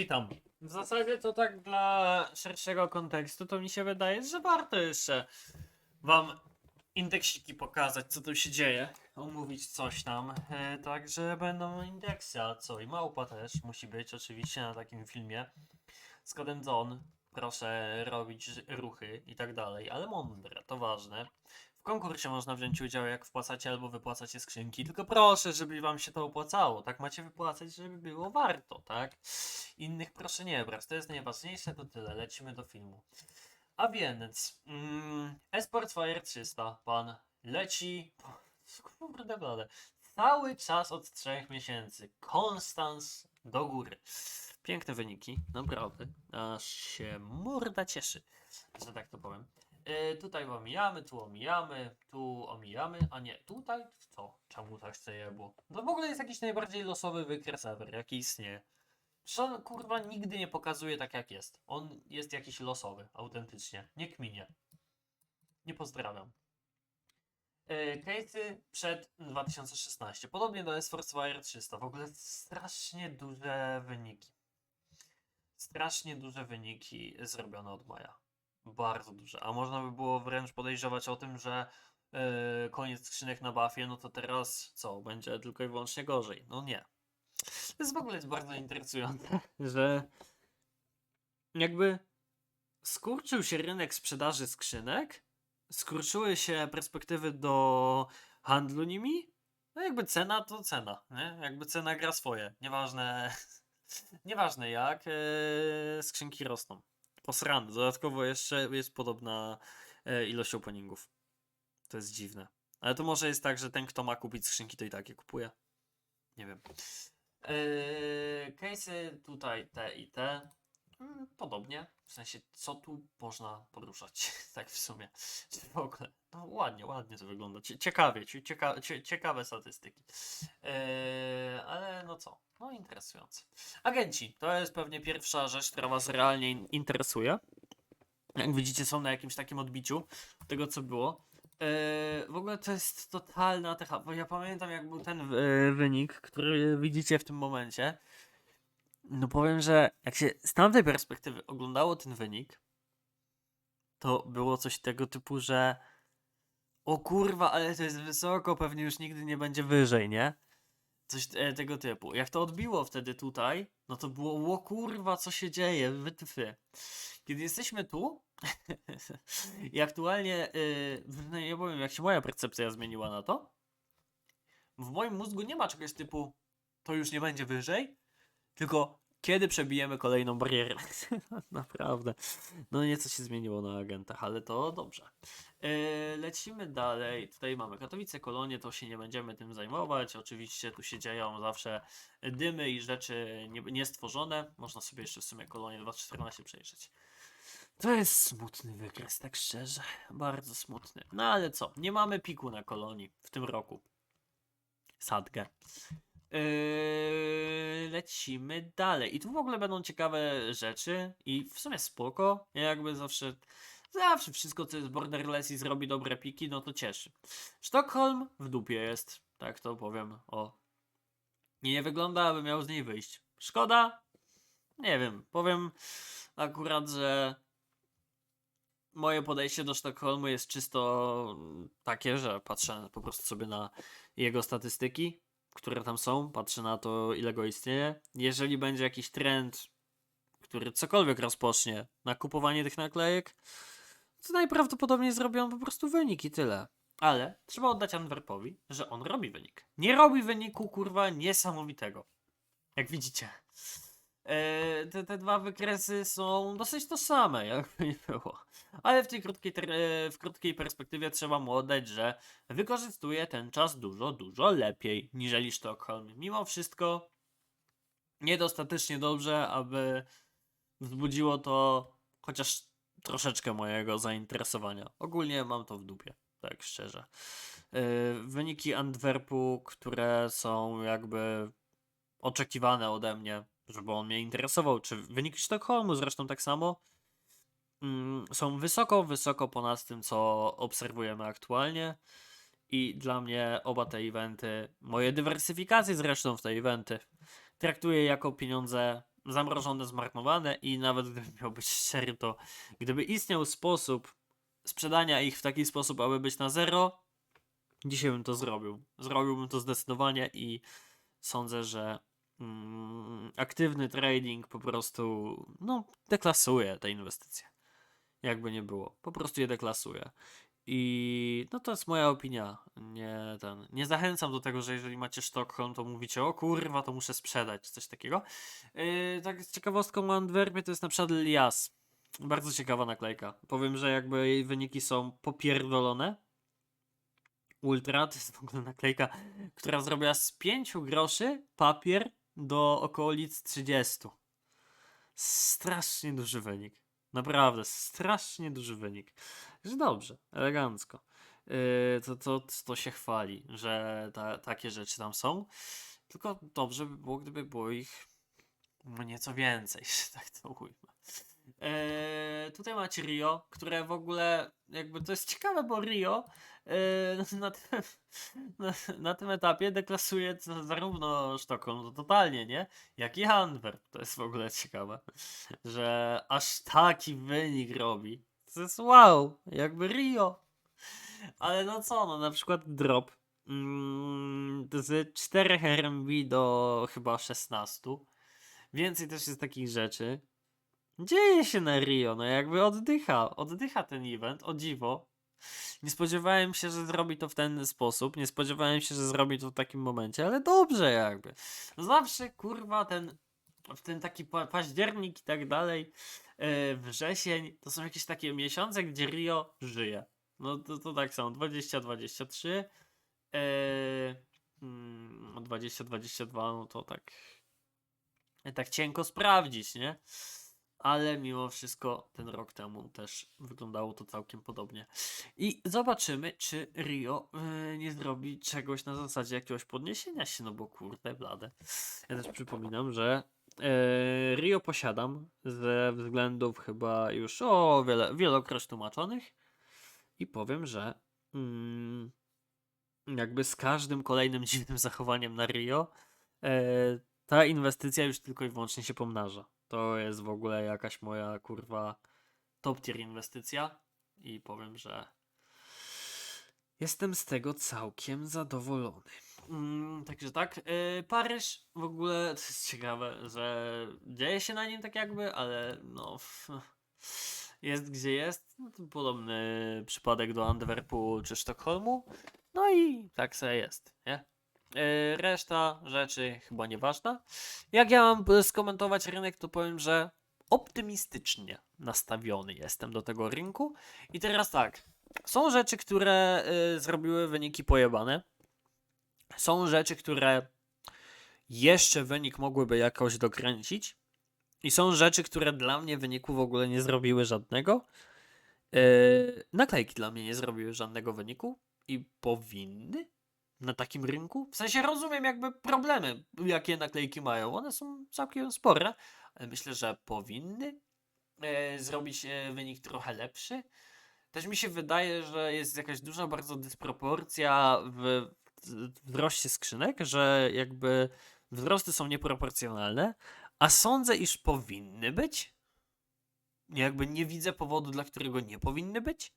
Witam. W zasadzie to tak dla szerszego kontekstu, to mi się wydaje, że warto jeszcze wam indeksiki pokazać, co tu się dzieje, omówić coś tam. E, także będą indeksy, a co? I małpa też musi być oczywiście na takim filmie. Z kodem John proszę robić ruchy i tak dalej, ale mądre, to ważne. W konkursie można wziąć udział, jak wpłacacie albo wypłacacie skrzynki, tylko proszę, żeby wam się to opłacało. Tak macie wypłacać, żeby było warto, tak? Innych proszę nie brać, to jest najważniejsze, to tyle. Lecimy do filmu. A więc, mm, Esport Fire 300, pan leci, kurde blade, cały czas od 3 miesięcy, konstans do góry. Piękne wyniki, naprawdę, aż się morda cieszy, że tak to powiem. E, tutaj omijamy, tu omijamy, tu omijamy, a nie, tutaj co? Czemu tak chce jebło? To w ogóle jest jakiś najbardziej losowy wykres ever, jaki istnieje. On kurwa nigdy nie pokazuje tak jak jest. On jest jakiś losowy, autentycznie. Nie kminie. Nie pozdrawiam. E, Case'y przed 2016. Podobnie do S-Force Wire 300. W ogóle strasznie duże wyniki. Strasznie duże wyniki zrobione od maja. Bardzo duże. A można by było wręcz podejrzewać o tym, że e, koniec skrzynek na buffie, no to teraz co? Będzie tylko i wyłącznie gorzej. No nie. To jest w ogóle jest bardzo interesujące, że jakby skurczył się rynek sprzedaży skrzynek, skurczyły się perspektywy do handlu nimi, no jakby cena to cena, nie? Jakby cena gra swoje, nieważne, nieważne jak, e, skrzynki rosną. Posrany, dodatkowo jeszcze jest podobna e, ilość openingów. To jest dziwne. Ale to może jest tak, że ten kto ma kupić skrzynki to i tak je kupuje. Nie wiem. Yy, tutaj te i te. Mm, Podobnie. W sensie, co tu można poruszać? tak w sumie. W ogóle. No ładnie, ładnie to wygląda. Cie- Ciekawie, cie- cieka cie- ciekawe statystyki. Yy, ale no co? No interesujące. Agenci. To jest pewnie pierwsza rzecz, która was realnie in interesuje. Jak widzicie, są na jakimś takim odbiciu tego, co było. Eee, w ogóle to jest totalna techa, bo ja pamiętam jak był ten e, wynik, który widzicie w tym momencie. No powiem, że jak się z tamtej perspektywy oglądało ten wynik, to było coś tego typu, że o kurwa, ale to jest wysoko, pewnie już nigdy nie będzie wyżej, nie? Coś e, tego typu. Jak to odbiło wtedy tutaj, no to było o kurwa, co się dzieje, wytwy. Kiedy jesteśmy tu, i aktualnie, yy, no ja powiem, jak się moja percepcja zmieniła na to, w moim mózgu nie ma czegoś typu to już nie będzie wyżej, tylko kiedy przebijemy kolejną barierę. Naprawdę. No nieco się zmieniło na agentach, ale to dobrze. Yy, lecimy dalej. Tutaj mamy Katowice, Kolonie, to się nie będziemy tym zajmować. Oczywiście tu się dzieją zawsze dymy i rzeczy nie, niestworzone. Można sobie jeszcze w sumie Kolonie 2014 przejrzeć. To jest smutny wykres, tak szczerze. Bardzo smutny. No ale co? Nie mamy piku na kolonii w tym roku. Sadgę. Yy, lecimy dalej. I tu w ogóle będą ciekawe rzeczy i w sumie spoko. Ja jakby zawsze, zawsze wszystko co jest borderless i zrobi dobre piki, no to cieszy. Sztokholm w dupie jest, tak to powiem. O. Nie, nie wygląda, aby miał z niej wyjść. Szkoda? Nie wiem. Powiem akurat, że moje podejście do Sztokholmu jest czysto takie, że patrzę po prostu sobie na jego statystyki, które tam są, patrzę na to, ile go istnieje. Jeżeli będzie jakiś trend, który cokolwiek rozpocznie na kupowanie tych naklejek, to najprawdopodobniej zrobią po prostu wynik i tyle. Ale trzeba oddać Antwerpowi, że on robi wynik. Nie robi wyniku, kurwa, niesamowitego. Jak widzicie. E, te, te dwa wykresy są dosyć tożsame, jakby nie było. Ale w tej krótkiej, e, w krótkiej perspektywie trzeba mu oddać, że wykorzystuje ten czas dużo, dużo lepiej niżeli Sztokholm. Mimo wszystko niedostatecznie dobrze, aby wzbudziło to chociaż troszeczkę mojego zainteresowania. Ogólnie mam to w dupie, tak szczerze. E, Wyniki Antwerpu, które są jakby oczekiwane ode mnie, żeby on mnie interesował, czy wyniki Sztokholmu zresztą tak samo, mm, są wysoko, wysoko ponad tym, co obserwujemy aktualnie. I dla mnie oba te eventy, moje dywersyfikacje zresztą w te eventy, traktuję jako pieniądze zamrożone, zmarnowane i nawet gdybym miał być szczery, to gdyby istniał sposób sprzedania ich w taki sposób, aby być na zero, dzisiaj bym to zrobił. Zrobiłbym to zdecydowanie i sądzę, że mm, aktywny trading po prostu no, deklasuje te inwestycje. Jakby nie było. Po prostu je deklasuje. I no to jest moja opinia. Nie, ten, nie zachęcam do tego, że jeżeli macie Sztokholm, to mówicie, o kurwa, to muszę sprzedać, coś takiego. Yy, tak z ciekawostką o Antwerpie to jest na przykład Lias. Bardzo ciekawa naklejka. Powiem, że jakby jej wyniki są popierdolone. Ultra to jest w ogóle naklejka, która zrobiła z 5 groszy papier do okolic 30. Strasznie duży wynik. Naprawdę, strasznie duży wynik. Że dobrze, elegancko. Yy, to, to, to się chwali, że ta, takie rzeczy tam są. Tylko dobrze by było, gdyby było ich nieco więcej, że tak to ujmę. Eee, tutaj macie Rio, które w ogóle jakby to jest ciekawe, bo Rio eee, na, tym, na, na tym etapie deklasuje zarówno Sztokholm, to totalnie, nie? Jak i Antwerp. To jest w ogóle ciekawe, że aż taki wynik robi. To jest wow, jakby Rio. Ale no co, no na przykład drop mm, z 4 RMB do chyba 16. Więcej też jest takich rzeczy. Dzieje się na Rio, no jakby oddycha, oddycha ten event, o dziwo. Nie spodziewałem się, że zrobi to w ten sposób, nie spodziewałem się, że zrobi to w takim momencie, ale dobrze jakby. Zawsze kurwa ten, w ten taki pa październik i tak dalej, e, wrzesień, to są jakieś takie miesiące, gdzie Rio żyje. No to, to tak są, 20-23, e, mm, 20-22, no to tak, tak cienko sprawdzić, nie? Ale mimo wszystko ten rok temu też wyglądało to całkiem podobnie. I zobaczymy, czy Rio yy, nie zrobi czegoś na zasadzie jakiegoś podniesienia się, no bo kurde blade. Ja też przypominam, że yy, Rio posiadam ze względów chyba już o wiele, wielokroć tłumaczonych i powiem, że mm, jakby z każdym kolejnym dziwnym zachowaniem na Rio yy, ta inwestycja już tylko i wyłącznie się pomnaża. To jest w ogóle jakaś moja kurwa top tier inwestycja i powiem, że jestem z tego całkiem zadowolony. Mm, także tak, yy, Paryż w ogóle to jest ciekawe, że dzieje się na nim tak jakby, ale no jest gdzie jest. No, podobny przypadek do Antwerpu czy Sztokholmu. No i tak sobie jest, nie? Yy, reszta rzeczy chyba nieważna. Jak ja mam e, skomentować rynek, to powiem, że optymistycznie nastawiony jestem do tego rynku. I teraz tak, są rzeczy, które y, zrobiły wyniki pojebane. Są rzeczy, które jeszcze wynik mogłyby jakoś dokręcić. I są rzeczy, które dla mnie wyniku w ogóle nie zrobiły żadnego. Yy, naklejki dla mnie nie zrobiły żadnego wyniku i powinny na takim rynku. W sensie rozumiem jakby problemy, jakie naklejki mają. One są całkiem spore, myślę, że powinny e, zrobić e, wynik trochę lepszy. Też mi się wydaje, że jest jakaś duża bardzo dysproporcja w wzroście skrzynek, że jakby wzrosty są nieproporcjonalne, a sądzę, iż powinny być. Jakby nie widzę powodu, dla którego nie powinny być.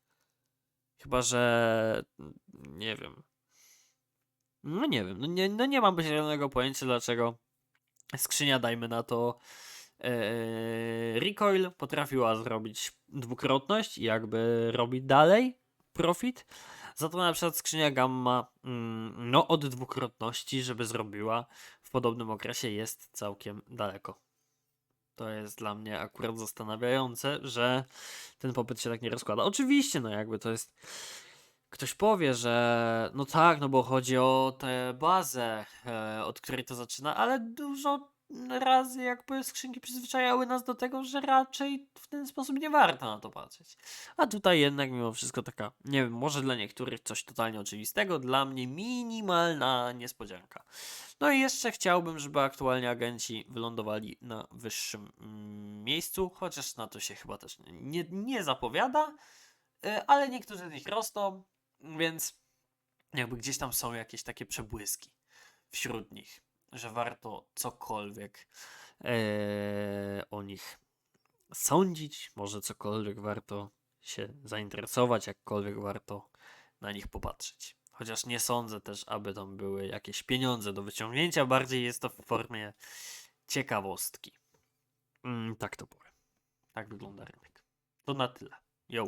Chyba, że nie wiem. No nie wiem, no nie, no nie mam zielonego pojęcia dlaczego skrzynia, dajmy na to e, recoil potrafiła zrobić dwukrotność i jakby robi dalej profit. Za to na przykład skrzynia gamma mm, no od dwukrotności, żeby zrobiła w podobnym okresie jest całkiem daleko. To jest dla mnie akurat zastanawiające, że ten popyt się tak nie rozkłada. Oczywiście, no jakby to jest Ktoś powie, że no tak, no bo chodzi o tę bazę, e, od której to zaczyna, ale dużo razy jakby skrzynki przyzwyczajały nas do tego, że raczej w ten sposób nie warto na to patrzeć. A tutaj jednak mimo wszystko taka, nie wiem, może dla niektórych coś totalnie oczywistego, dla mnie minimalna niespodzianka. No i jeszcze chciałbym, żeby aktualnie agenci wylądowali na wyższym mm, miejscu, chociaż na to się chyba też nie, nie zapowiada, e, ale niektórzy z nich rosną, więc jakby gdzieś tam są jakieś takie przebłyski wśród nich, że warto cokolwiek e, o nich sądzić, może cokolwiek warto się zainteresować, jakkolwiek warto na nich popatrzeć. Chociaż nie sądzę też, aby tam były jakieś pieniądze do wyciągnięcia, bardziej jest to w formie ciekawostki. Mm, tak to powiem. Tak wygląda rynek. To na tyle. Yo.